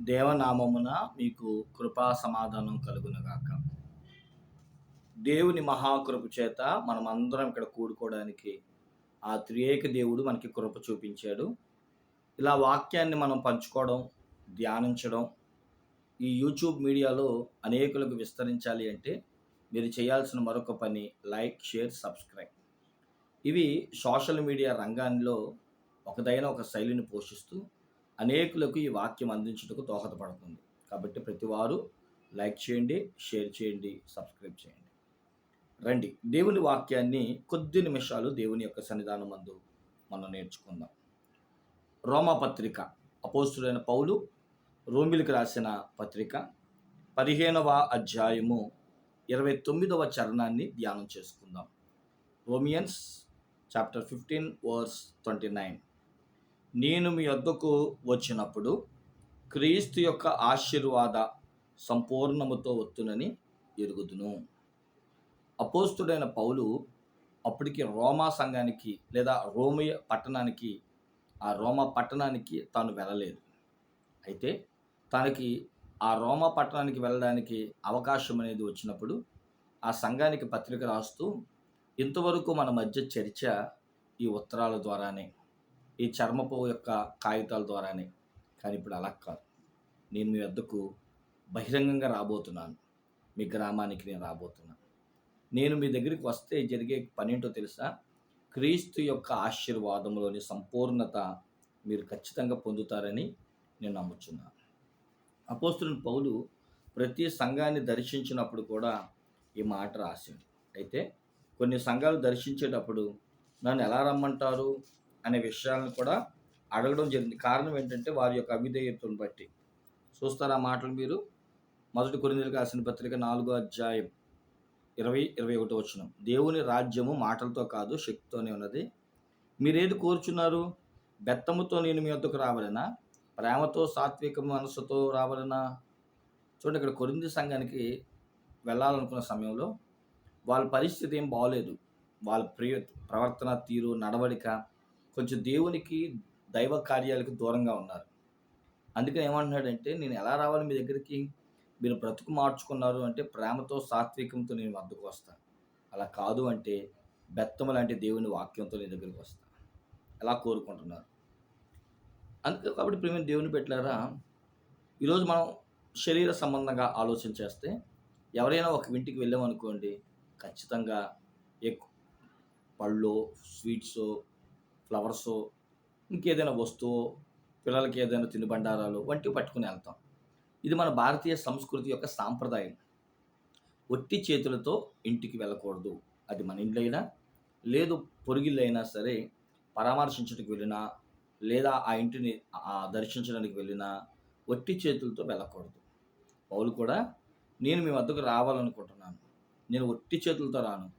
దేవనామమున మీకు కృపా సమాధానం కలుగునగాక. దేవుని మహాకృప చేత మనమందరం ఇక్కడ కూడుకోవడానికి ఆ త్రియేక దేవుడు మనకి కృప చూపించాడు. ఇలా వాక్యాన్ని మనం పంచుకోవడం ధ్యానించడం ఈ యూట్యూబ్ మీడియాలో అనేకులకు విస్తరించాలి అంటే మీరు చేయాల్సిన మరొక పని లైక్ షేర్ సబ్స్క్రైబ్. ఇవి సోషల్ మీడియా రంగాల్లో ఒకదైన ఒక శైలిని పోషిస్తూ అనేకులకు ఈ వాక్యం అందించుటకు దోహదపడుతుంది. కాబట్టి ప్రతివారు లైక్ చేయండి షేర్ చేయండి సబ్స్క్రైబ్ చేయండి. రండి. దేవుని వాక్యాన్ని కొద్ది నిమిషాలు దేవుని యొక్క సన్నిధానం మందు మనం నేర్చుకుందాం. రోమా పత్రిక అపోస్తుడైన పౌలు రోమిలికి రాసిన పత్రిక పదిహేనవ అధ్యాయము ఇరవై తొమ్మిదవ చరణాన్ని ధ్యానం చేసుకుందాం. Romans chapter fifteen verse twenty nine. నేను మీ వద్దకు వచ్చినప్పుడు క్రీస్తు యొక్క ఆశీర్వాద సంపూర్ణముతో ఒత్తునని ఎరుగుదును. అపోస్తుడైన పౌలు అప్పటికి రోమా సంఘానికి లేదా రోమియ పట్టణానికి ఆ రోమా పట్టణానికి తాను వెళ్ళలేదు. అయితే తనకి ఆ రోమా పట్టణానికి వెళ్ళడానికి అవకాశం అనేది వచ్చినప్పుడు ఆ సంఘానికి పత్రిక రాస్తూ ఇంతవరకు మన మధ్య చర్చ ఈ ఉత్తరాల ద్వారానే ఈ చర్మపు యొక్క కాగితాల ద్వారానే. కానీ ఇప్పుడు అలా కాదు. నేను మీ వద్దకు బహిరంగంగా రాబోతున్నాను. మీ గ్రామానికి నేను రాబోతున్నాను. నేను మీ దగ్గరికి వస్తే జరిగే పనేంటో తెలుసా? క్రీస్తు యొక్క ఆశీర్వాదంలోని సంపూర్ణత మీరు ఖచ్చితంగా పొందుతారని నేను నమ్ముచున్నాను. అపోస్తుని పౌలు ప్రతి సంఘాన్ని దర్శించినప్పుడు కూడా ఈ మాట రాశాడు అయితే కొన్ని సంఘాలు దర్శించేటప్పుడు నన్ను ఎలా రమ్మంటారు? అనే విషయాలను కూడా అడగడం జరిగింది. కారణం ఏంటంటే వారి యొక్క అవిధేయతను బట్టి. చూస్తారా మాటలు మీరు? మొదటి కొరిందలకు రాసిన పత్రిక నాలుగో అధ్యాయం ఇరవై ఇరవై ఒకటి వచ్చిన దేవుని రాజ్యము మాటలతో కాదు శక్తితోనే ఉన్నది. మీరేది కోరుచున్నారు? బెత్తముతో నేను మీ వద్దకు రావాలనా? ప్రేమతో సాత్విక మనసుతో రావాలనా? చూడండి ఇక్కడ కొరింది సంఘానికి వెళ్ళాలనుకున్న సమయంలో వాళ్ళ పరిస్థితి ఏం బాగోలేదు. వాళ్ళ ప్రియ ప్రవర్తన తీరు నడవడిక కొంచెం దేవునికి దైవ కార్యాలకు దూరంగా ఉన్నారు. అందుకని ఏమంటున్నాడంటే నేను ఎలా రావాలి మీ దగ్గరికి? మీరు బ్రతుకు మార్చుకున్నారు అంటే ప్రేమతో సాత్వికంతో నేను వద్దకు వస్తాను అలా కాదు అంటే బెత్తము లాంటి దేవుని వాక్యంతో నీ దగ్గరికి వస్తాను ఎలా కోరుకుంటున్నారు. అందుకే కాబట్టి ప్రేమ దేవుని పెట్టారా ఈరోజు మనం శరీర సంబంధంగా ఆలోచన చేస్తే ఎవరైనా ఒక ఇంటికి వెళ్ళామనుకోండి ఖచ్చితంగా ఎక్కువ పళ్ళు స్వీట్స్ ఫ్లవర్స్ ఇంకేదైనా వస్తువు పిల్లలకి ఏదైనా తినుబండారాలు వంటివి పట్టుకుని వెళ్తాం. ఇది మన భారతీయ సంస్కృతి యొక్క సాంప్రదాయం. ఒట్టి చేతులతో ఇంటికి వెళ్ళకూడదు. అది మన ఇంట్లో అయినా లేదు పొరుగిళ్ళైనా సరే పరామర్శించడానికి వెళ్ళినా లేదా ఆ ఇంటిని దర్శించడానికి వెళ్ళినా ఒట్టి చేతులతో వెళ్ళకూడదు. పౌలు కూడా నేను మీ వద్దకు రావాలనుకుంటున్నాను. నేను ఒట్టి చేతులతో రాను.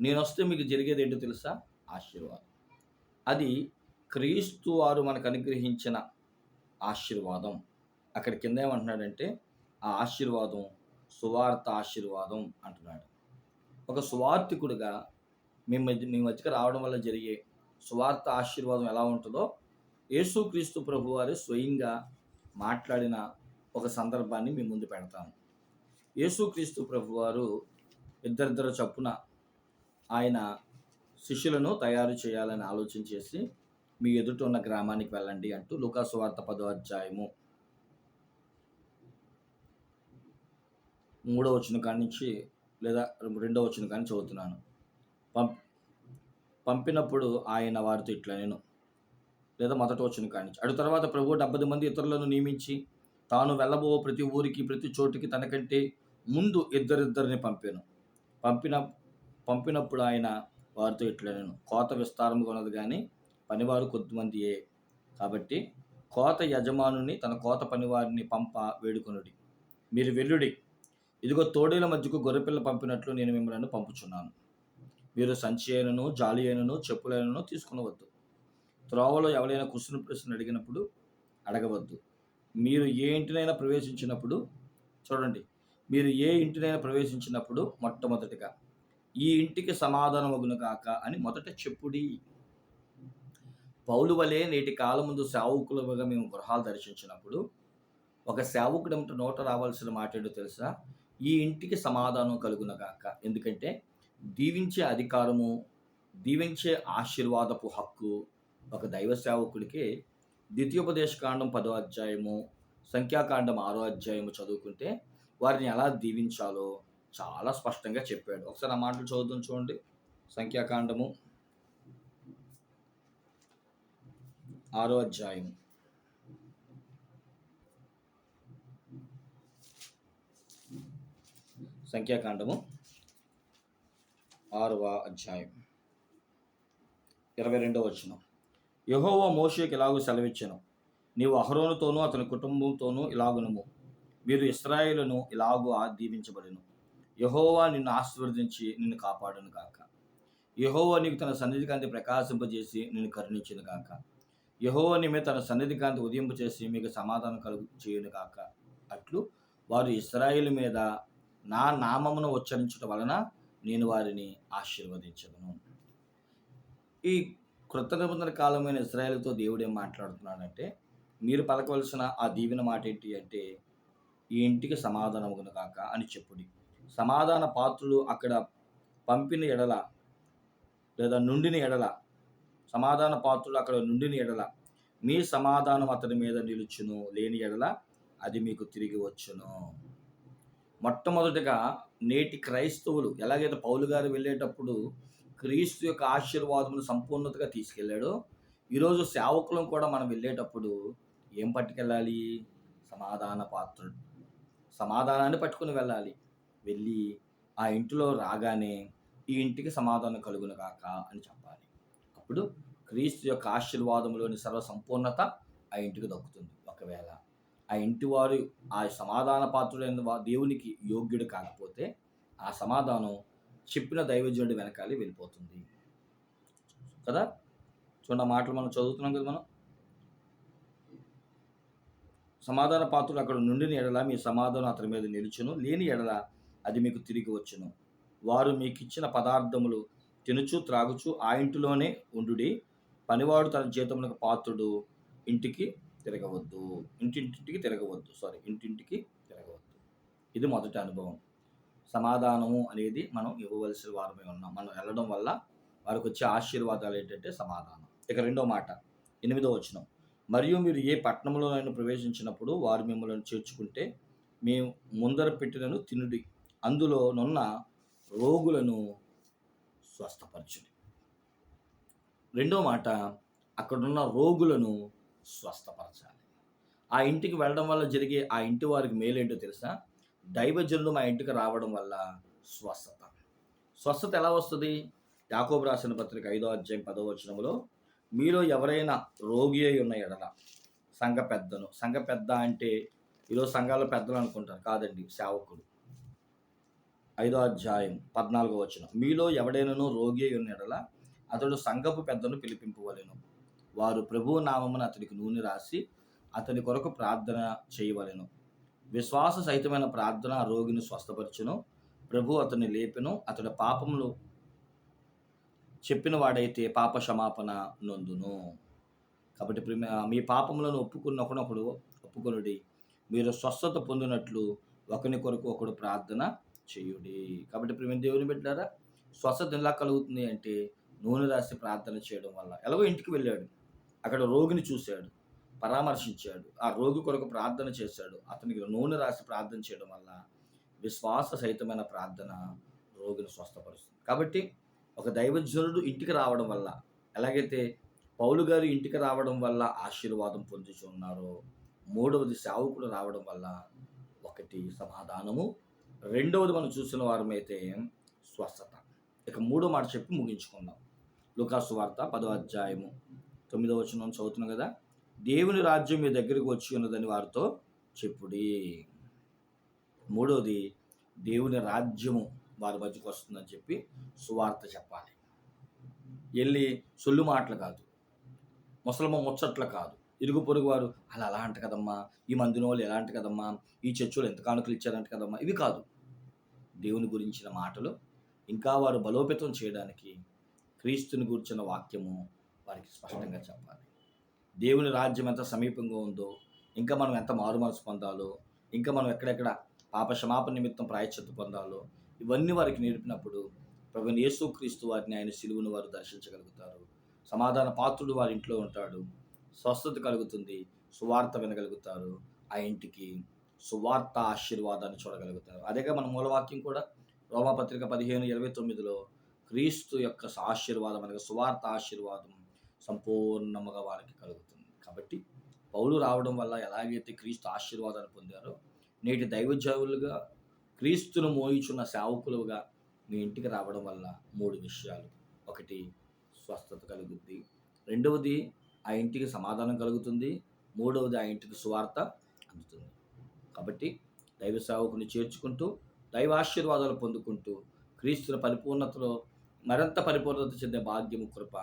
నేను వస్తే మీకు జరిగేది ఏంటో తెలుసా? ఆశీర్వాదం. అది క్రీస్తు వారు మనకు అనుగ్రహించిన ఆశీర్వాదం. అక్కడ కింద ఏమంటున్నాడంటే ఆ ఆశీర్వాదం సువార్త ఆశీర్వాదం అంటున్నాడు. ఒక సువార్థికుడిగా మీ మధ్య మీ మధ్యకి రావడం వల్ల జరిగే సువార్త ఆశీర్వాదం ఎలా ఉంటుందో యేసుక్రీస్తు ప్రభు వారు స్వయంగా మాట్లాడిన ఒక సందర్భాన్ని మీ ముందు పెడతాను. యేసుక్రీస్తు ప్రభు వారు ఇద్దరిద్దరు చప్పున ఆయన శిష్యులను తయారు చేయాలని ఆలోచన చేసి మీ ఎదుట ఉన్న గ్రామానికి వెళ్ళండి అంటూ లూకాసు వార్త పదో అధ్యాయము మూడో వచ్చిన కాడి నుంచి లేదా రెండో వచ్చిన కాడి నుంచి చదువుతున్నాను. పంప్ పంపినప్పుడు ఆయన వారితో ఇట్లా నేను లేదా మొదట వచ్చిన కాడి నుంచి అటు తర్వాత ప్రభు డెబ్బై మంది ఇతరులను నియమించి తాను వెళ్ళబో ప్రతి ఊరికి ప్రతి చోటికి తనకంటే ముందు ఇద్దరిద్దరిని పంపాను. పంపిన పంపినప్పుడు ఆయన వారితో ఇట్లా నేను కోత విస్తారంగా ఉన్నది కానీ పనివారు కొద్దిమందియే కాబట్టి కోత యజమానుని తన కోత పనివారిని పంప వేడుకొనుడి. మీరు వెల్లుడి ఇదిగో తోడేల మధ్యకు గొర్రెపిల్ల పంపినట్లు నేను మిమ్మల్ని పంపుచున్నాను. మీరు సంచి అయినను జాలి అయినను చెప్పులైనను తీసుకునవద్దు. త్రోవలో ఎవరైనా కుసిన ప్రశ్న అడిగినప్పుడు అడగవద్దు. మీరు ఏ ఇంటినైనా ప్రవేశించినప్పుడు చూడండి. మీరు ఏ ఇంటినైనా ప్రవేశించినప్పుడు మొట్టమొదటిగా ఈ ఇంటికి సమాధానమగును కాక అని మొదట చెప్పుడి. పౌలు వలె నేటి కాలం ముందు సేవకులుగా మేము గృహాలు దర్శించినప్పుడు ఒక సేవకుడు నోట రావాల్సిన మాట ఏంటో తెలుసా? ఈ ఇంటికి సమాధానం కలుగున కాక. ఎందుకంటే దీవించే అధికారము దీవించే ఆశీర్వాదపు హక్కు ఒక దైవ సేవకుడికి. ద్వితీయోపదేశ కాండం పదో అధ్యాయము సంఖ్యాకాండం ఆరో అధ్యాయము చదువుకుంటే వారిని ఎలా దీవించాలో చాలా స్పష్టంగా చెప్పాడు. ఒకసారి ఆ మాటలు చదువుతాం చూడండి. సంఖ్యాకాండము ఆరో అధ్యాయం. సంఖ్యాకాండము ఆరవ అధ్యాయం. ఇరవై రెండవ వచనం. యహోవా మోషేకి ఇలాగూ సెలవిచ్చాను. నీవు అహరోనుతోనూ అతని కుటుంబంతోనూ ఇలాగునము. మీరు ఇస్రాయేలును ఇలాగూ దీవించబడిను యహోవా నిన్ను ఆశీర్వదించి నిన్ను కాపాడును కాక యహోవా నీకు తన సన్నిధి కాంతి ప్రకాశింపజేసి నిన్ను కరుణించిన కాక యహోవా నీ మీద తన సన్నిధి కాంతి ఉదయింపు చేసి మీకు సమాధానం కలుగు చేయను కాక అట్లు వారు ఇస్రాయిల్ మీద నా నామమును ఉచ్చరించడం వలన నేను వారిని ఆశీర్వదించను ఈ కృత నిబంధన కాలమైన ఇజ్రాయేల్తో దేవుడు ఏం మాట్లాడుతున్నాడంటే మీరు పలకవలసిన ఆ దీవెన మాట ఏంటి అంటే ఈ ఇంటికి సమాధానముగును కాక అని చెప్పుడి. సమాధాన పాత్రులు అక్కడ పంపిన ఎడల లేదా నుండిన ఎడల సమాధాన పాత్రులు అక్కడ నుండిన ఎడల మీ సమాధానం అతని మీద నిలుచును లేని ఎడల అది మీకు తిరిగి వచ్చును. మొట్టమొదటిగా నేటి క్రైస్తవులు ఎలాగైతే పౌలు గారు వెళ్ళేటప్పుడు క్రీస్తు యొక్క ఆశీర్వాదమును సంపూర్ణతగా తీసుకెళ్ళాడో ఈరోజు సేవకులం కూడా మనం వెళ్ళేటప్పుడు ఏం పట్టుకెళ్ళాలి? సమాధాన పాత్రుడు సమాధానాన్ని పట్టుకుని వెళ్ళాలి. వెళ్ళి ఆ ఇంటిలో రాగానే ఈ ఇంటికి సమాధానం కలుగును కాక అని చెప్పాలి. అప్పుడు క్రీస్తు యొక్క ఆశీర్వాదంలోని సర్వ సంపూర్ణత ఆ ఇంటికి దక్కుతుంది. ఒకవేళ ఆ ఇంటి వారు ఆ సమాధాన పాత్రుడైన దేవునికి యోగ్యుడు కాకపోతే ఆ సమాధానం చెప్పిన దైవజనుడి వెనకాలి వెళ్ళిపోతుంది. కదా? చూడండి మాటలు మనం చదువుతున్నాం కదా మనం? సమాధాన పాత్రుడు అక్కడ నుండిని ఎడల మీ సమాధానం అతని మీద నిలుచును. లేని ఎడల అది మీకు తిరిగి వచ్చును. వారు మీకు ఇచ్చిన పదార్థములు తినుచు త్రాగుచు ఆ ఇంటిలోనే ఉండుడి. పనివాడు తన జీతమునకు పాత్రుడు ఇంటికి తిరగవద్దు. ఇంటింటికి తిరగవద్దు. సారీ ఇంటింటికి తిరగవద్దు. ఇది మొదటి అనుభవం. సమాధానము అనేది మనం ఇవ్వవలసిన వారమే ఉన్నాం. మనం వెళ్ళడం వల్ల వారికి వచ్చే ఆశీర్వాదాలు ఏంటంటే సమాధానం. ఇక రెండో మాట ఎనిమిదో వచనం. మరియు మీరు ఏ పట్టణంలోనైనా ప్రవేశించినప్పుడు వారు మిమ్మల్ని చేర్చుకుంటే మేము ముందర పెట్టినను తినుడి. అందులో నున్న రోగులను స్వస్థపరచుడి. రెండో మాట అక్కడున్న రోగులను స్వస్థపరచాలి. ఆ ఇంటికి వెళ్ళడం వల్ల జరిగే ఆ ఇంటి వారికి మేలేంటో తెలుసా? దైవజనులు మా ఇంటికి రావడం వల్ల స్వస్థత. స్వస్థత ఎలా వస్తుంది? యాకోబు రాసిన పత్రిక ఐదో అధ్యాయం పదో వచనంలో మీలో ఎవరైనా రోగి అయి ఉన్న ఎడల సంఘ పెద్దను సంఘ పెద్ద అంటే ఈరోజు సంఘాల పెద్దలు అనుకుంటారు కాదండి సేవకుడు ఐదో అధ్యాయం పద్నాలుగో వచ్చిన మీలో ఎవడైనను రోగి ఉన్నడల అతడు సంఘపు పెద్దను పిలిపింపవలెను. వారు ప్రభువు నామమున అతడికి నూనె రాసి అతని కొరకు ప్రార్థన చేయవలెను. విశ్వాస సహితమైన ప్రార్థన రోగిని స్వస్థపరచును. ప్రభు అతన్ని లేపెను. అతడి పాపములు చెప్పిన వాడైతే పాప క్షమాపణ నొందును. కాబట్టి మీ పాపములను ఒప్పుకున్నప్పుడు ఒప్పుకొనుడి. మీరు స్వస్థత పొందినట్లు ఒకని కొరకు ఒకడు ప్రార్థన చేయుడి. కాబట్టి ప్రేమ దేవుని పెట్టారా స్వస్థత ఎలా కలుగుతుంది అంటే నూనె రాసి ప్రార్థన చేయడం వల్ల. ఎలాగో ఇంటికి వెళ్ళాడు. అక్కడ రోగిని చూశాడు. పరామర్శించాడు. ఆ రోగి కొరకు ప్రార్థన చేశాడు. అతనికి నూనె రాసి ప్రార్థన చేయడం వల్ల విశ్వాస సహితమైన ప్రార్థన రోగిని స్వస్థపరుస్తుంది. కాబట్టి ఒక దైవజనుడు ఇంటికి రావడం వల్ల ఎలాగైతే పౌలు గారు ఇంటికి రావడం వల్ల ఆశీర్వాదం పొందుతున్నారో మూడవది సేవకుడు రావడం వల్ల ఒకటి సమాధానము రెండవది మనం చూసిన వారమైతే స్వస్థత. ఇక మూడో మాట చెప్పి ముగించుకుందాం. లుకాసు వార్త పదో అధ్యాయము తొమ్మిదో వచనం చదువుతున్నాం కదా? దేవుని రాజ్యం మీ దగ్గరికి వచ్చి ఉన్నదని వారితో చెప్పుడి. మూడోది దేవుని రాజ్యము వారి మధ్యకు వస్తుందని చెప్పి సువార్త చెప్పాలి. వెళ్ళి సొల్లు మాటలు కాదు. ముసలమ్మ ముచ్చట్లు కాదు. ఇరుగు పొరుగు వారు అలా అలా అంట కదమ్మా. ఈ మందిని వాళ్ళు ఎలా అంట కదమ్మా. ఈ చర్చలు ఎంత కానుకలు ఇచ్చారంట కదమ్మా. ఇవి కాదు. దేవుని గురించిన మాటలు ఇంకా వారు బలోపేతం చేయడానికి క్రీస్తుని గురించిన వాక్యము వారికి స్పష్టంగా చెప్పాలి. దేవుని రాజ్యం ఎంత సమీపంగా ఉందో ఇంకా మనం ఎంత మారు మనసు పొందాలో ఇంకా మనం ఎక్కడెక్కడ పాప క్షమాపణ నిమిత్తం ప్రాయశ్చిత్త పొందాలో ఇవన్నీ వారికి నేర్పినప్పుడు ప్రభు యేసుక్రీస్తు వారిని ఆయన సిలువును వారు దర్శించగలుగుతారు. సమాధాన పాత్రుడు వారి ఇంట్లో ఉంటాడు. స్వస్థత కలుగుతుంది సువార్త వినగలుగుతారు ఆ ఇంటికి సువార్త ఆశీర్వాదాన్ని చూడగలుగుతారు. అదేగా మన మూలవాక్యం కూడా రోమాపత్రిక పదిహేను ఇరవై తొమ్మిదిలో క్రీస్తు యొక్క ఆశీర్వాదం అనగా సువార్త ఆశీర్వాదం సంపూర్ణముగా వారికి కలుగుతుంది. కాబట్టి పౌలు రావడం వల్ల ఎలాగైతే క్రీస్తు ఆశీర్వాదాన్ని పొందారో నేటి దైవజావులుగా క్రీస్తును మోయిచున్న సేవకులుగా మీ ఇంటికి రావడం వల్ల మూడు విషయాలు. ఒకటి స్వస్థత కలుగుద్ది. రెండవది ఆ ఇంటికి సమాధానం కలుగుతుంది. మూడవది ఆ ఇంటికి సువార్త అందుతుంది. కాబట్టి దైవ సేవకుని చేర్చుకుంటూ దైవ ఆశీర్వాదాలు పొందుకుంటూ క్రీస్తుల పరిపూర్ణతలో మరింత పరిపూర్ణత చెందే భాగ్యము కృప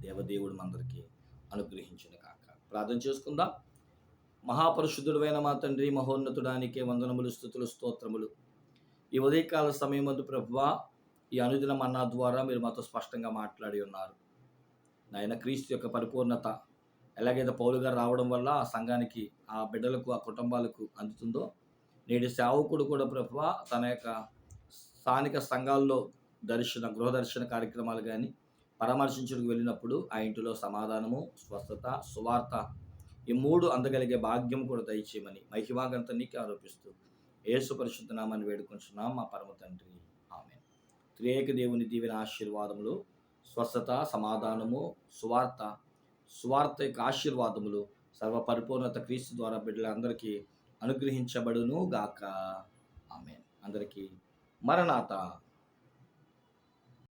దేవదేవుడు మనందరికీ అనుగ్రహించిన కాక ప్రార్థన చేసుకుందాం. మహాపరిశుద్ధుడైన మా తండ్రి మహోన్నతుడానికే వందనములు స్థుతులు స్తోత్రములు. ఈ ఉదయకాల సమయమందు ప్రభువా ఈ అనుదిన మన్నా ద్వారా మీరు మాతో స్పష్టంగా మాట్లాడి ఉన్నారు. నాయన క్రీస్తు యొక్క పరిపూర్ణత ఎలాగైతే పౌలు గారు రావడం వల్ల ఆ సంఘానికి ఆ బిడ్డలకు ఆ కుటుంబాలకు అందుతుందో నేటి సేవకుడు కూడా ప్రభు తన యొక్క స్థానిక సంఘాల్లో దర్శన గృహదర్శన కార్యక్రమాలు కానీ పరామర్శించడానికి వెళ్ళినప్పుడు ఆ ఇంటిలో సమాధానము స్వస్థత సువార్త ఈ మూడు అందగలిగే భాగ్యం కూడా దయచేయమని మహిమాగంత నీకు ఆరోపిస్తూ యేసు పరిశుద్ధ నామాన్ని వేడుకుంటున్నాం మా పరమ తండ్రి. ఆమె త్రియేక దేవుని దీవెన ఆశీర్వాదములు స్వస్థత సమాధానము సువార్త సువార్త యొక్క ఆశీర్వాదములు సర్వ పరిపూర్ణత క్రీస్తు ద్వారా బిడ్డలందరికీ అనుగ్రహించబడును గాక ఆమె అందరికీ మరణాత